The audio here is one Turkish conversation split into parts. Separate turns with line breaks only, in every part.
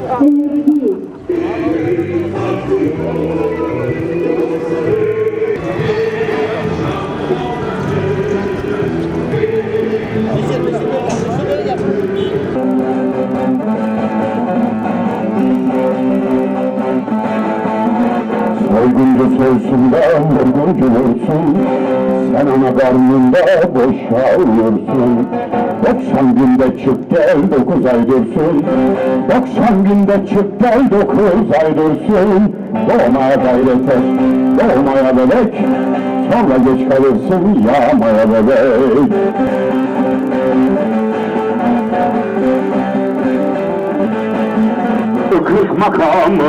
Please Soyguncu soysun da vurguncu vursun Sen ana karnında boşalıyorsun 90 günde çık gel 9 ay dursun. 90 günde çık gel 9 ay dursun. Doğmaya gayret et Doğmaya bebek. Sonra geç kalırsın yağmaya bebek. Kırk makamı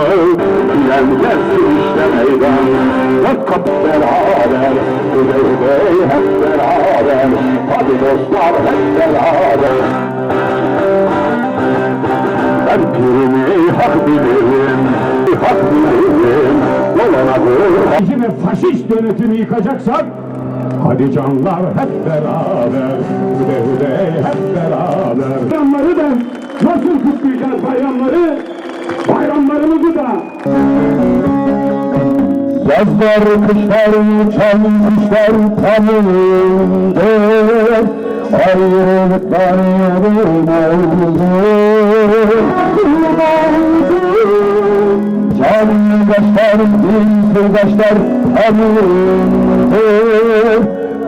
gelsin işte meydan. Dört kapı beraber Üde üde hep beraber. Hadi dostlar hep beraber. Ben pirimi hak bilirim Hak bilirim. Dur
Bizi ve faşist yönetimi yıkacaksak Hadi canlar hep beraber. Hüde hüde hep beraber
Yazlar kışlar uçan kuşlar tanındır Ayrılıklar yarım oldu Can kaşlar, din sırdaşlar tanındır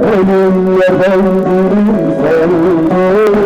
Ölüm yerden ölüm soldu